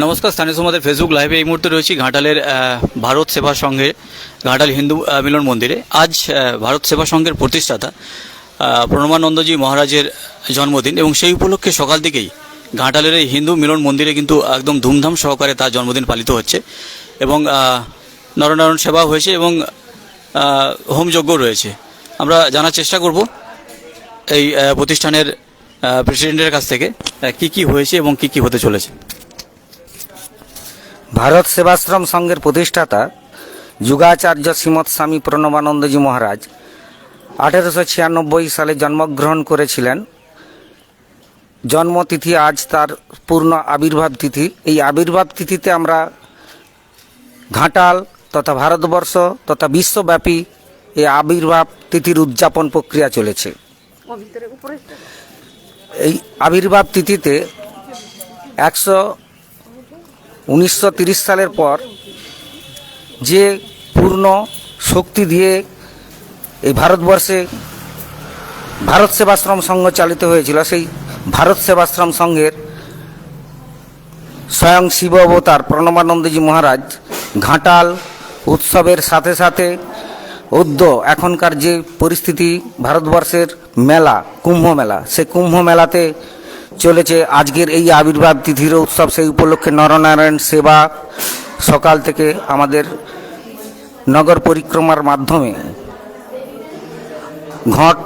নমস্কার স্থানীয় সমাজের ফেসবুক লাইভে এই মুহূর্তে রয়েছি ঘাটালের ভারত সেবা সংঘে ঘাটাল হিন্দু মিলন মন্দিরে। আজ ভারত সেবা সংঘের প্রতিষ্ঠাতা প্রণমানন্দজি মহারাজের জন্মদিন এবং সেই উপলক্ষে সকাল থেকেই ঘাটালের এই হিন্দু মিলন মন্দিরে কিন্তু একদম ধুমধাম সহকারে তার জন্মদিন পালিত হচ্ছে এবং আহ, নরনারায়ণ সেবা হয়েছে এবং হোমযজ্ঞ রয়েছে। আমরা জানার চেষ্টা করব এই প্রতিষ্ঠানের প্রেসিডেন্টের কাছ থেকে কি কি হয়েছে এবং কি কি হতে চলেছে। ভারত সেবাশ্রম সংঘের প্রতিষ্ঠাতা যুগাচার্য শ্রীমৎ স্বামী প্রণবানন্দজি মহারাজ আঠেরোশো ছিয়ানব্বই সালে জন্মগ্রহণ করেছিলেন। জন্মতিথি আজ তার পূর্ণ আবির্ভাব তিথি। এই আবির্ভাব তিথিতে আমরা ঘাটাল তথা ভারতবর্ষ তথা বিশ্বব্যাপী এই আবির্ভাব তিথির উদযাপন প্রক্রিয়া চলেছে। এই আবির্ভাব তিথিতে একশো উনিশশো সালের পর যে পূর্ণ শক্তি দিয়ে এই ভারতবর্ষে ভারত সেবাশ্রম সংঘ চালিত হয়েছিল, সেই ভারত সেবাশ্রম সংঘের স্বয়ং শিব অবতার প্রণবানন্দজি মহারাজ ঘাটাল উৎসবের সাথে সাথে উদ্য এখনকার যে পরিস্থিতি ভারতবর্ষের মেলা, কুম্ভ মেলা, সেই কুম্ভ মেলাতে চলেছে আজকের এই আবির্ভাব তিথির উৎসব। সেই উপলক্ষে নরনারায়ণ সেবা সকাল থেকে আমাদের নগর পরিক্রমার মাধ্যমে ঘট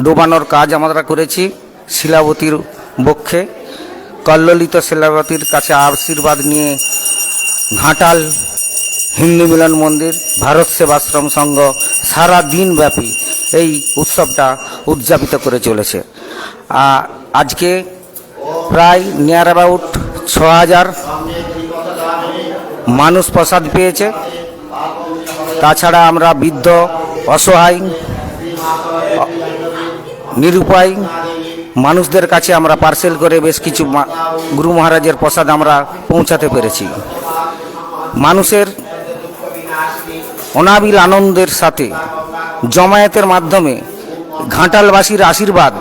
ডোবানোর কাজ আমরা করেছি শিলাবতীর বক্ষে। কল্লোলিত শিলাবতীর কাছে আশীর্বাদ নিয়ে ঘাটাল হিন্দু মিলন মন্দির, ভারত সেবাশ্রম সংঘ সারা দিন ব্যাপী এই উৎসবটা উদযাপিত করে চলেছে। আ- আজকে প্রায় নিয়ার অ্যাবাউট ছ হাজার মানুষ প্রসাদ পেয়েছে। তাছাড়া আমরা বৃদ্ধ, অসহায়, নিরুপায় মানুষদের কাছে আমরা পার্সেল করে বেশ কিছু গুরু মহারাজের প্রসাদ আমরা পৌঁছাতে পেরেছি। মানুষের অনাবিল আনন্দের সাথে জমায়েতের মাধ্যমে ঘাটালবাসীর আশীর্বাদ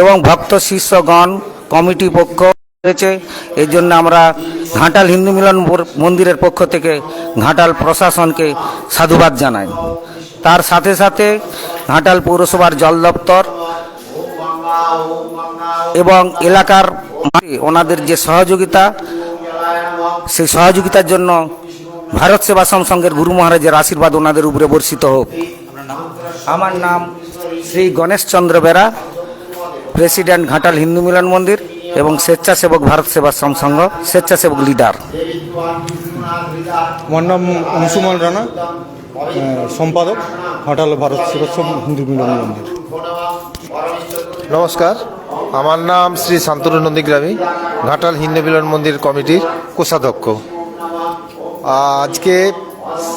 এবং ভক্ত শিষ্যগণ কমিটি পক্ষ রয়েছে। এই জন্য আমরা ঘাটাল হিন্দু মিলন মন্দিরের পক্ষ থেকে ঘাটাল প্রশাসনকে সাধুবাদ জানাই। তার সাথে সাথে ঘাটাল পৌরসভার জল দপ্তর এবং এলাকার ওনাদের যে সহযোগিতা, সেই সহযোগিতার জন্য ভারত সেবাশ্রম সংঘের গুরু মহারাজের আশীর্বাদ ওনাদের উপরে বর্ষিত হোক। আমার নাম শ্রী গণেশ চন্দ্র বেরা। প্রেসিডেন্ট ঘাটাল হিন্দু মিলন মন্দির এবং স্বেচ্ছাসেবক ভারত সেবাশ্রম সংঘ স্বেচ্ছাসেবক লিডার। আমার নাম অংশুমান রানা সম্পাদক ঘাটাল ভারত সেবাশ্রম হিন্দু মিলন মন্দির। নমস্কার আমার নাম শ্রী শান্তনু নন্দীগ্রামী ঘাটাল হিন্দু মিলন মন্দির কমিটির কোষাধ্যক্ষ। আজকে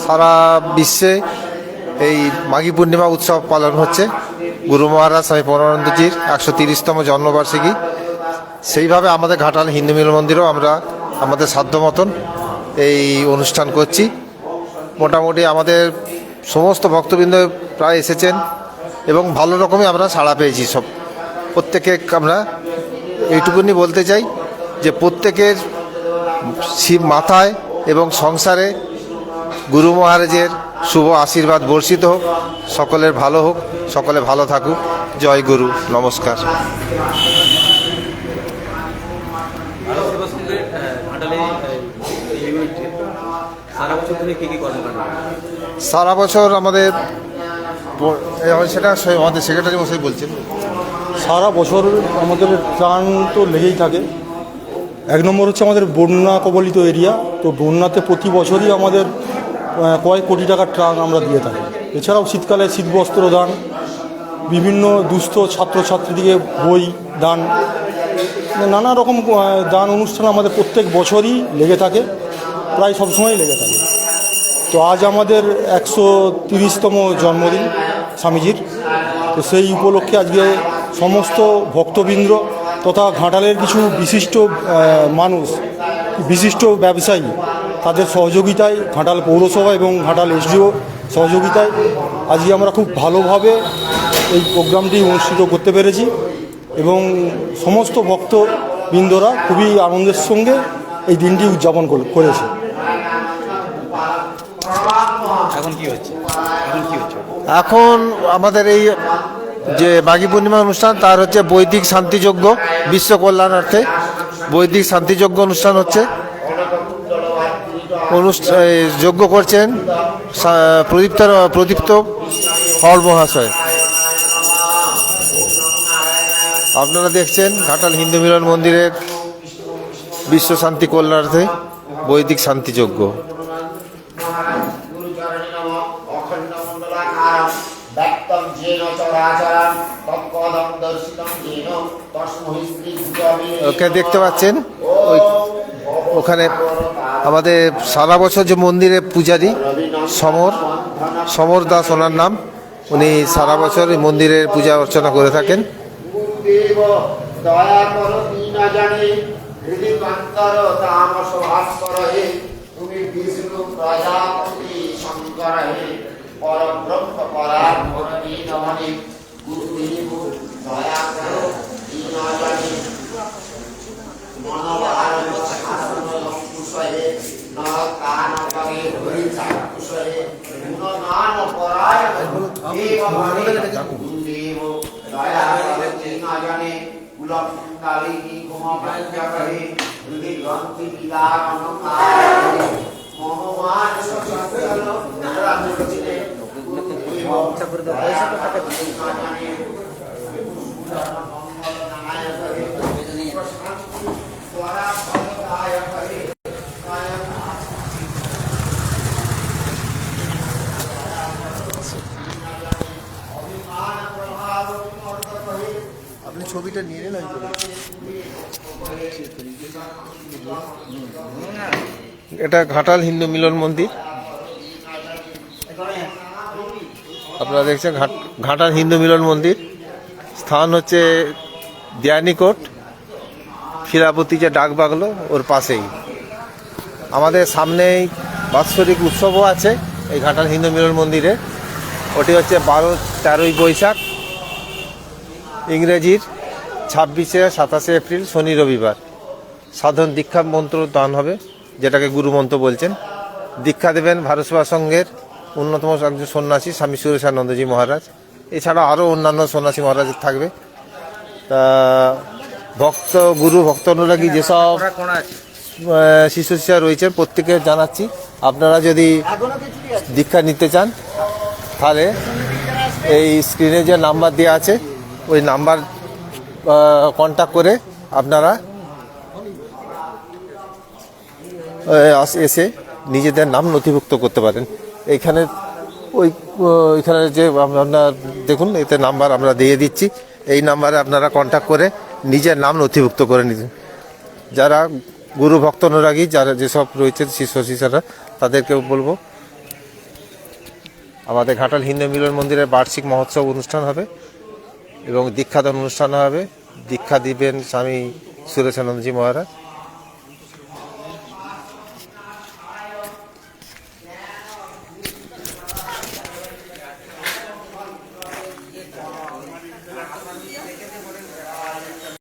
সারা বিশ্বে এই মাঘী পূর্ণিমা উৎসব পালন হচ্ছে। গুরু মহারাজ স্বামী পরমানন্দজির একশো তিরিশতম জন্মবার্ষিকী। সেইভাবে আমাদের ঘাটাল হিন্দু মিল মন্দিরেও আমরা আমাদের সাধ্য মতন এই অনুষ্ঠান করছি। মোটামুটি আমাদের সমস্ত ভক্তবৃন্দ প্রায় এসেছেন এবং ভালো রকমই আমরা সাড়া পেয়েছি সব। প্রত্যেকে আমরা এইটুকুনি বলতে চাই যে প্রত্যেকের শিব মাথায় এবং সংসারে গুরু মহারাজের শুভ আশীর্বাদ বর্ষিত হোক, সকলের ভালো হোক, সকলে ভালো থাকুক। জয় গুরু, নমস্কার। সারা বছর আমাদের সেটা আমাদের সেক্রেটারি মশাই বলছেন। সারা বছর আমাদের ত্রাণ তো লেগেই থাকে। এক নম্বর হচ্ছে আমাদের বন্যা কবলিত এরিয়া তো বন্যাতে প্রতি বছরই আমাদের কয়েক কোটি টাকার ত্রাণ আমরা দিয়ে থাকি। এছাড়াও শীতকালে শীতবস্ত্র দান, বিভিন্ন দুস্থ ছাত্রছাত্রীদিকে বই দান, নানা রকম দান অনুষ্ঠান আমাদের প্রত্যেক বছরই লেগে থাকে, প্রায় সবসময় লেগে থাকে। তো আজ আমাদের একশো তিরিশতম জন্মদিন স্বামীজির। তো সেই উপলক্ষে আজকে সমস্ত ভক্তবৃন্দ তথা ঘাটালের কিছু বিশিষ্ট মানুষ, বিশিষ্ট ব্যবসায়ী তাদের সহযোগিতায় ঘাটাল পৌরসভা এবং ঘাটাল এসডিও সহযোগিতায় আজকে আমরা খুব ভালোভাবে এই প্রোগ্রামটি অনুষ্ঠিত করতে পেরেছি এবং সমস্ত ভক্তবৃন্দরা খুবই আনন্দের সঙ্গে এই দিনটি উদযাপন করেছে। এখন কি হচ্ছে? এখন কি হচ্ছে? এখন আমাদের এই যে মাঘী পূর্ণিমা অনুষ্ঠান তার হচ্ছে বৈদিক শান্তিযজ্ঞ বিশ্ব কল্যাণার্থে বৈদিক শান্তিযজ্ঞ অনুষ্ঠান হচ্ছে। অনুষ্ঠান যজ্ঞ করছেন প্রদীপ্ত প্রদীপ্ত হল মহাশয় আপনারা দেখছেন ঘাটাল হিন্দু মিলন মন্দিরের বিশ্ব শান্তি কল্যাণার্থে বৈদিক তস্মৈ শ্রী ওকে দেখতে পাচ্ছেন, ওই ওখানে আমাদের সারা বছর যে মন্দিরে পূজারি, সমর সমর দাস ওনার নাম, উনি সারা বছর এই মন্দিরের পূজা অর্চনা করে থাকেন। আপনি ছবিটা নিয়ে নেন এটা ঘাটাল হিন্দু মিলন মন্দির। আপনারা দেখছেন ঘাট- ঘাটাল হিন্দু মিলন মন্দির। স্থান হচ্ছে দিয়ানিকোট ফিরাপতি যে ডাক বাগলো ওর পাশেই। আমাদের সামনেই বাৎসরিক উৎসবও আছে এই ঘাটাল হিন্দু মিলন মন্দিরে। ওটি হচ্ছে বারো তেরোই বৈশাখ, ইংরেজির ছাব্বিশে সাতাশে এপ্রিল শনি রবিবার। সাধারণ দীক্ষা মন্ত্র দান হবে যেটাকে গুরুমন্ত্র বলছেন। দীক্ষা দেবেন ভারত সেবা সংঘের অন্যতম একজন সন্ন্যাসী স্বামী সুরেশানন্দজি মহারাজ। এছাড়া আরও অন্যান্য সন্ন্যাসী মহারাজ থাকবে। তা ভক্ত গুরু ভক্ত অনুরাগী যেসব শিশু শিষ্যা রয়েছেন প্রত্যেকে জানাচ্ছি। আপনারা যদি দীক্ষা নিতে চান তাহলে এই স্ক্রিনে যে নাম্বার দেওয়া আছে ওই নাম্বার কন্ট্যাক্ট করে আপনারা এসে নিজেদের নাম নথিভুক্ত করতে পারেন। এইখানে ওই ওইখানে যে আপনার দেখুন, এতে নাম্বার আমরা দিয়ে দিচ্ছি। এই নাম্বারে আপনারা কন্ট্যাক্ট করে নিজের নাম নথিভুক্ত করে নিন। যারা গুরু ভক্ত অনুরাগী, যারা যেসব রয়েছে, শিষ্য, শিষ্যরা, তাদেরকেও বলব। আমাদের ঘাটাল হিন্দু মিলন মন্দিরের বার্ষিক মহোৎসব অনুষ্ঠান হবে। এবং দীক্ষাদান অনুষ্ঠান হবে। দীক্ষা দিবেন স্বামী সুরেশানন্দজি মহারাজ।